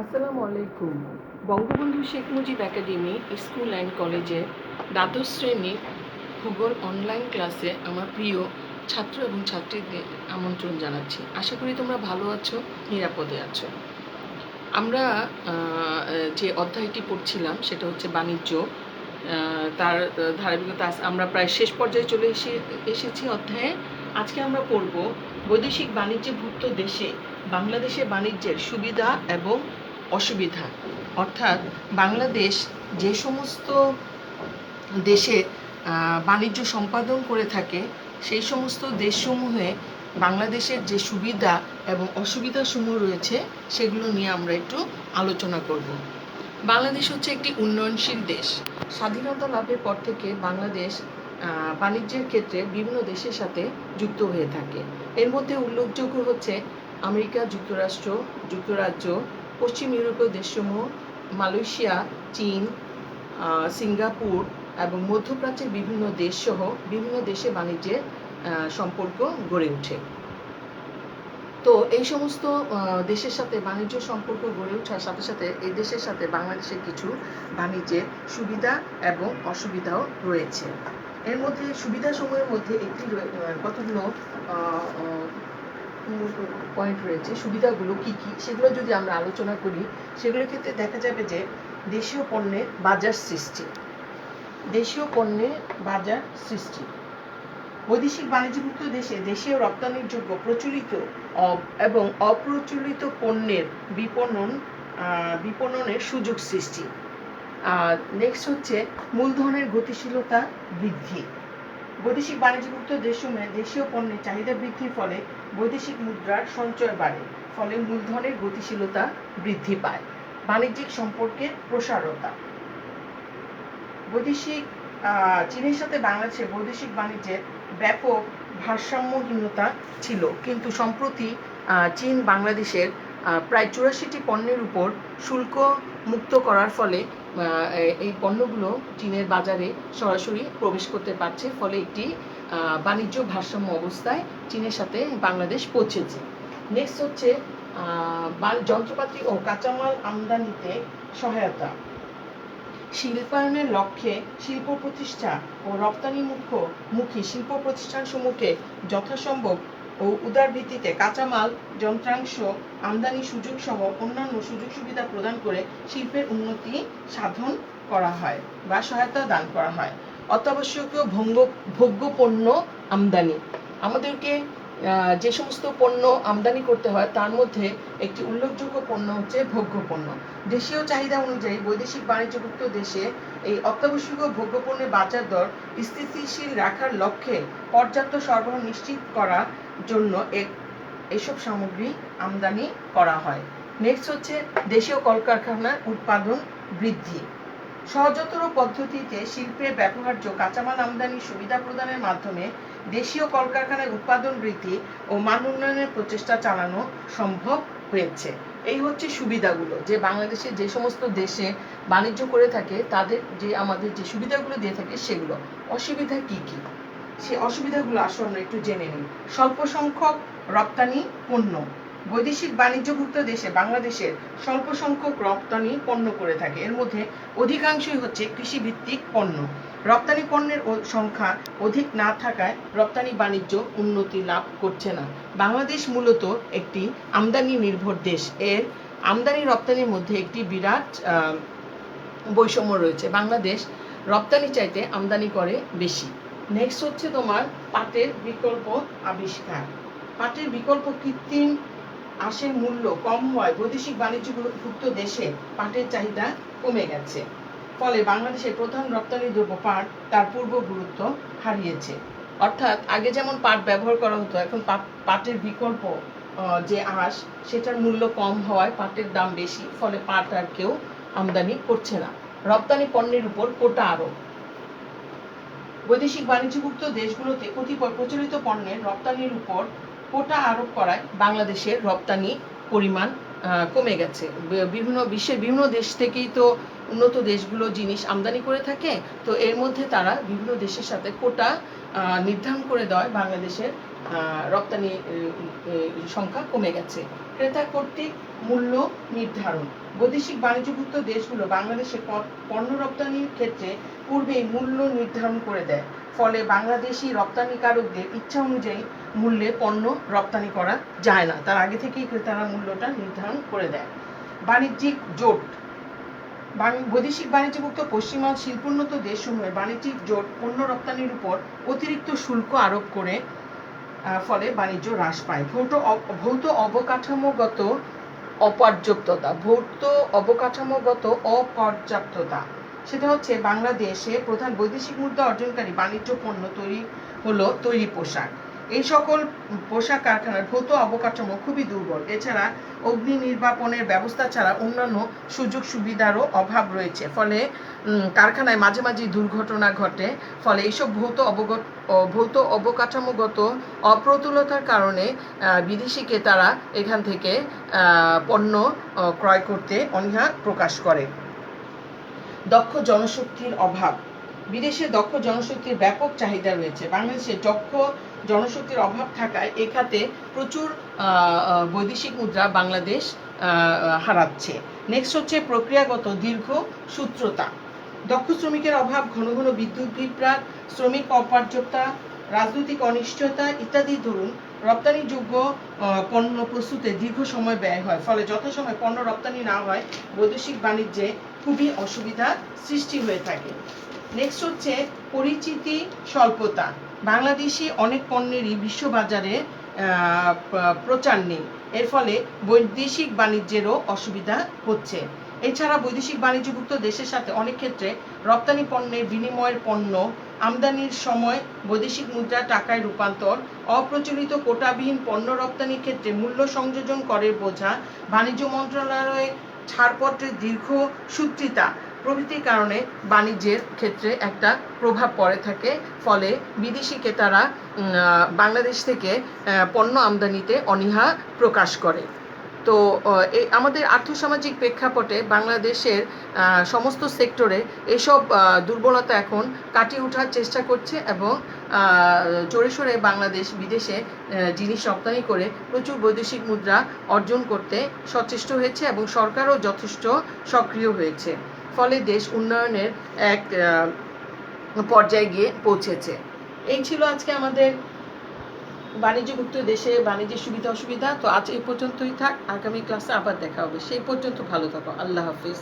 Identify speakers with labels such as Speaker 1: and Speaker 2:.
Speaker 1: আসসালামু আলাইকুম। Bangabandhu Sheikh Mujib Academy School and কলেজে দ্বাদশ শ্রেণির ভূগোল অনলাইন ক্লাসে আমার প্রিয় ছাত্র এবং ছাত্রীদের আমন্ত্রণ জানাচ্ছি। আশা করি তোমরা ভালো আছো, নিরাপদে আছো। আমরা যে অধ্যায়টি পড়ছিলাম, সেটা হচ্ছে বাণিজ্য। তার ধারাবাহিকতা আমরা প্রায় শেষ পর্যায়ে চলে এসে, এসেছি অধ্যায়ে। আজকে আমরা পড়ব বৈদেশিক বাণিজ্যভুক্ত দেশে বাংলাদেশের বাণিজ্যের সুবিধা এবং অসুবিধা। অর্থাৎ বাংলাদেশ যে সমস্ত দেশে বাণিজ্য সম্পাদন করে থাকে, সেই সমস্ত দেশসমূহে বাংলাদেশের যে সুবিধা এবং অসুবিধাসমূহ রয়েছে, সেগুলো নিয়ে আমরা একটু আলোচনা করব। বাংলাদেশ হচ্ছে একটি উন্নয়নশীল দেশ। স্বাধীনতা লাভের পর থেকে বাংলাদেশ বাণিজ্যের ক্ষেত্রে বিভিন্ন দেশের সাথে যুক্ত হয়ে থাকে। এর মধ্যে উল্লেখযোগ্য হচ্ছে আমেরিকা, যুক্তরাষ্ট্র, যুক্তরাজ্য পশ্চিম ইউরোপীয় দেশসমূহ, মালয়েশিয়া, চীন সিঙ্গাপুর এবং মধ্যপ্রাচ্যের বিভিন্ন দেশসহ বিভিন্ন দেশে বাণিজ্যের সম্পর্ক গড়ে ওঠে। তো এই সমস্ত দেশের সাথে বাণিজ্য সম্পর্ক গড়ে ওঠার সাথে সাথে এই দেশের সাথে বাংলাদেশের কিছু বাণিজ্যের সুবিধা এবং অসুবিধাও রয়েছে। এর মধ্যে সুবিধাসমূহের মধ্যে একটি কতগুলো পয়েন্ট রয়েছে, সুবিধাগুলো কি কি? সেগুলো যদি আমরা আলোচনা করি, সেগুলোর ক্ষেত্রে দেখা যাবে যে দেশীয় পণ্যের বাজার সৃষ্টি। দেশীয় পণ্যের বাজার সৃষ্টি। বৈদেশিক বাণিজ্যভুক্ত দেশে দেশীয় রপ্তানির যোগ্য প্রচলিত এবং অপ্রচলিত পণ্যের বিপণন বিপণনের সুযোগ সৃষ্টি। নেক্সট হচ্ছে মূলধনের গতিশীলতা বৃদ্ধি। বৈদেশিক বাণিজ্যভুক্ত দেশসমূহে দেশীয় পণ্যের চাহিদা বৃদ্ধির ফলে বৈদেশিক মুদ্রার সঞ্চয় বাড়ে, ফলে মূলধনের গতিশীলতা বৃদ্ধি পায়। বাণিজ্যিক সম্পর্কের প্রসারতা। বৈদেশিক চীনের সাথে বাংলাদেশের বৈদেশিক বাণিজ্যের ব্যাপক ভারসাম্যহীনতা ছিল, কিন্তু সম্প্রতি চীন বাংলাদেশের প্রায় চুরাশিটি পণ্যের উপর শুল্ক মুক্ত করার ফলে এই পণ্যগুলো চীনের বাজারে সরাসরি প্রবেশ করতে পারছে, ফলে একটি বাণিজ্য ভারসাম্য অবস্থায় চীনের সাথে বাংলাদেশ পৌঁছেছে। নেক্সট হচ্ছে যন্ত্রপাতি ও কাঁচামাল আমদানিতে সহায়তা। শিল্পায়নের লক্ষ্যে শিল্প প্রতিষ্ঠা ও রপ্তানি মুখ্য মুখী শিল্প প্রতিষ্ঠান প্রতিষ্ঠানসমূহকে যথাসম্ভব ও উদার ভিত্তিতে কাঁচামাল, যন্ত্রাংশ, আমদানি সুযোগ সহ অন্যান্য সুযোগ সুবিধা প্রদান করে শিল্পের উন্নতি সাধন করা হয় বা সহায়তা দান করা হয়। অত্যাবশ্যকীয় ভোগ্য পণ্য আমদানি। আমাদেরকে যে সমস্ত পণ্য আমদানি করতে হয়, তার মধ্যে একটি উল্লেখযোগ্য পণ্য হচ্ছে ভোগ্য পণ্য। দেশীয় চাহিদা অনুযায়ী বৈদেশিক বাণিজ্যভুক্ত দেশে এই অত্যাবশ্যকীয় ভোগ্য পণ্যের বাজার দর স্থিতিশীল রাখার লক্ষ্যে পর্যাপ্ত সরবরাহ নিশ্চিত করার জন্য এক- এসব সামগ্রী আমদানি করা হয়। নেক্সট হচ্ছে দেশীয় কলকারখানার উৎপাদন বৃদ্ধি। সহজতর পদ্ধতিতে শিল্পের ব্যবহার্য কাঁচামাল আমদানির সুবিধা প্রদানের মাধ্যমে দেশীয় কলকারখানায় উৎপাদন বৃদ্ধি ও মান উন্নয়নের প্রচেষ্টা চালানো সম্ভব হয়েছে। এই হচ্ছে সুবিধাগুলো। যে বাংলাদেশে যে সমস্ত দেশে বাণিজ্য করে থাকে, তাদের যে আমাদের যে সুবিধাগুলো দিয়ে থাকে, সেগুলো। অসুবিধা কি কি? সেই অসুবিধাগুলো আসলে আমরা একটু জেনে নিই। স্বল্প সংখ্যক রপ্তানি পণ্য। বৈদেশিক বাণিজ্যভুক্ত দেশে বাংলাদেশের স্বল্প সংখ্যক রপ্তানি পণ্য করে থাকে। এর মধ্যে অধিকাংশই হচ্ছে কৃষিভিত্তিক পণ্য। রপ্তানি পণ্যের সংখ্যা অধিক না থাকায় রপ্তানি বাণিজ্য উন্নতি লাভ করছে না। বাংলাদেশ মূলত একটি আমদানি নির্ভর দেশ। এর আমদানি রপ্তানির মধ্যে একটি বিরাট বৈষম্য রয়েছে। বাংলাদেশ রপ্তানি চাইতে আমদানি করে বেশি। নেক্সট হচ্ছে তোমার পাটের বিকল্প আবিষ্কার। পাটের বিকল্প কৃত্রিম আঁশের মূল্য কম হওয়ায় বৈদেশিক বাণিজ্যভুক্ত দেশে পাটের চাহিদা কমে গেছে। ফলে বাংলাদেশের প্রধান রপ্তানি দ্রব্য পাট তার পূর্ব গুরুত্ব হারিয়েছে। অর্থাৎ আগে যেমন পাট ব্যবহার করা হতো, এখন পাটের বিকল্প যে আঁশ, সেটার মূল্য কম হওয়ায় পাটের দাম বেশি, ফলে পাট আর কেউ আমদানি করছে না। রপ্তানি পণ্যের উপর কোটা আরোপ। বৈদেশিক বাণিজ্যভুক্ত দেশগুলোতে কতিপয় প্রচলিত পণ্যের রপ্তানির উপর কোটা আরোপ করায় বাংলাদেশের রপ্তানি পরিমাণ কমে গেছে। বিভিন্ন বিশ্বের বিভিন্ন দেশ থেকেই তো উন্নত দেশগুলো জিনিস আমদানি করে থাকে, তো এর মধ্যে তারা বিভিন্ন দেশের সাথে কোটা নির্ধারণ করে দেওয়ায় বাংলাদেশের রপ্তানি সংখ্যা কমে গেছে। ক্রেতা কর্তৃক মূল্য নির্ধারণ। বৈদেশিক বাণিজ্যভুক্ত দেশগুলো বাংলাদেশে পণ্য রপ্তানির ক্ষেত্রে পূর্বেই মূল্য নির্ধারণ করে দেয়। ফলে বাংলাদেশি রপ্তানিকারকদের ইচ্ছা অনুযায়ী মূল্যে পণ্য রপ্তানি করা যায় না। তার আগে থেকেই ক্রেতারা মূল্যটা নির্ধারণ করে দেয়। বাণিজ্যিক জোট। বৈদেশিক বাণিজ্যভুক্ত পশ্চিমবঙ্গ শিল্পোন্নত দেশসমূহের বাণিজ্যিক জোট পণ্য রপ্তানির উপর অতিরিক্ত শুল্ক আরোপ করে ফলে বাণিজ্য হ্রাস পায়। ভৌত ভৌত অবকাঠামোগত অপর্যাপ্ততা। ভৌত অবকাঠামোগত অপর্যাপ্ততা। সেটা হচ্ছে বাংলাদেশে প্রধান বৈদেশিক মুদ্রা অর্জনকারী বাণিজ্য পণ্য তৈরি হলো তৈরি পোশাক। এই সকল পোশাক কারখানার ভৌত অবকাঠামো খুবই দুর্বল। এছাড়া অগ্নি নির্বাপনের ব্যবস্থা ছাড়া অন্যান্য সুযোগ সুবিধারও অভাব রয়েছে। ফলে কারখানায় মাঝে মাঝে দুর্ঘটনা ঘটে। ফলে এইসব ভৌত অবগত ভৌত অবকাঠামোগত অপ্রতুলতার কারণে আহ, বিদেশি ক্রেতারা এখান থেকে পণ্য ক্রয় করতে অনীহা প্রকাশ করে। দক্ষ জনশক্তির অভাব। বিদেশে দক্ষ জনশক্তির ব্যাপক চাহিদা রয়েছে। বাংলাদেশে দক্ষ জনশক্তির অভাব থাকায় এ খাতে প্রচুর বৈদেশিক মুদ্রা বাংলাদেশ হারাচ্ছে। নেক্সট হচ্ছে প্রক্রিয়াগত দীর্ঘ সূত্রতা। দক্ষ শ্রমিকের অভাব, ঘন ঘন বিদ্যুৎ বিভ্রাট, শ্রমিক অপর্যাপ্ততা রাজনৈতিক অনিশ্চয়তা ইত্যাদি ধরুন রপ্তানিযোগ্য পণ্য প্রস্তুতে দীর্ঘ সময় ব্যয় হয়। ফলে যথাসময়ে পণ্য রপ্তানি না হয়, বৈদেশিক বাণিজ্যে খুবই অসুবিধা সৃষ্টি হয়ে থাকে। নেক্সট হচ্ছে পরিচিতি স্বল্পতা। বাংলাদেশি অনেক পণ্যেরই বিশ্ববাজারে প্রচার নেই। এর ফলে বৈদেশিক বাণিজ্যেরও অসুবিধা হচ্ছে। এছাড়া বৈদেশিক বাণিজ্যভুক্ত দেশের সাথে অনেক ক্ষেত্রে রপ্তানি পণ্যের বিনিময়ের পণ্য আমদানির সময় বৈদেশিক মুদ্রা টাকায় রূপান্তর, অপ্রচলিত কোটাবিহীন পণ্য রপ্তানির ক্ষেত্রে মূল্য সংযোজন করের বোঝা, বাণিজ্য মন্ত্রণালয়ে ছাড়পত্রের দীর্ঘ সূত্রিতা। প্রভৃতির কারণে বাণিজ্যের ক্ষেত্রে একটা প্রভাব পড়ে থাকে, ফলে বিদেশি ক্রেতারা বাংলাদেশ থেকে পণ্য আমদানিতে অনীহা প্রকাশ করে। তো এই আমাদের আর্থসামাজিক প্রেক্ষাপটে বাংলাদেশের সমস্ত সেক্টরে এসব দুর্বলতা এখন কাটিয়ে ওঠার চেষ্টা করছে এবং চড়ে সরে বাংলাদেশ বিদেশে জিনিস রপ্তানি করে প্রচুর বৈদেশিক মুদ্রা অর্জন করতে সচেষ্ট হয়েছে এবং সরকারও যথেষ্ট সক্রিয় হয়েছে। ফলে দেশ উন্নয়নের এক পর্যায়ে গিয়ে পৌঁছেছে। এই ছিল আজকে আমাদের বাণিজ্যভুক্ত দেশে বাণিজ্যের সুবিধা, অসুবিধা, তো আজ এই পর্যন্তই থাক। আগামী ক্লাসে আবার দেখা হবে। সেই পর্যন্ত ভালো থাকো। আল্লাহ হাফিজ।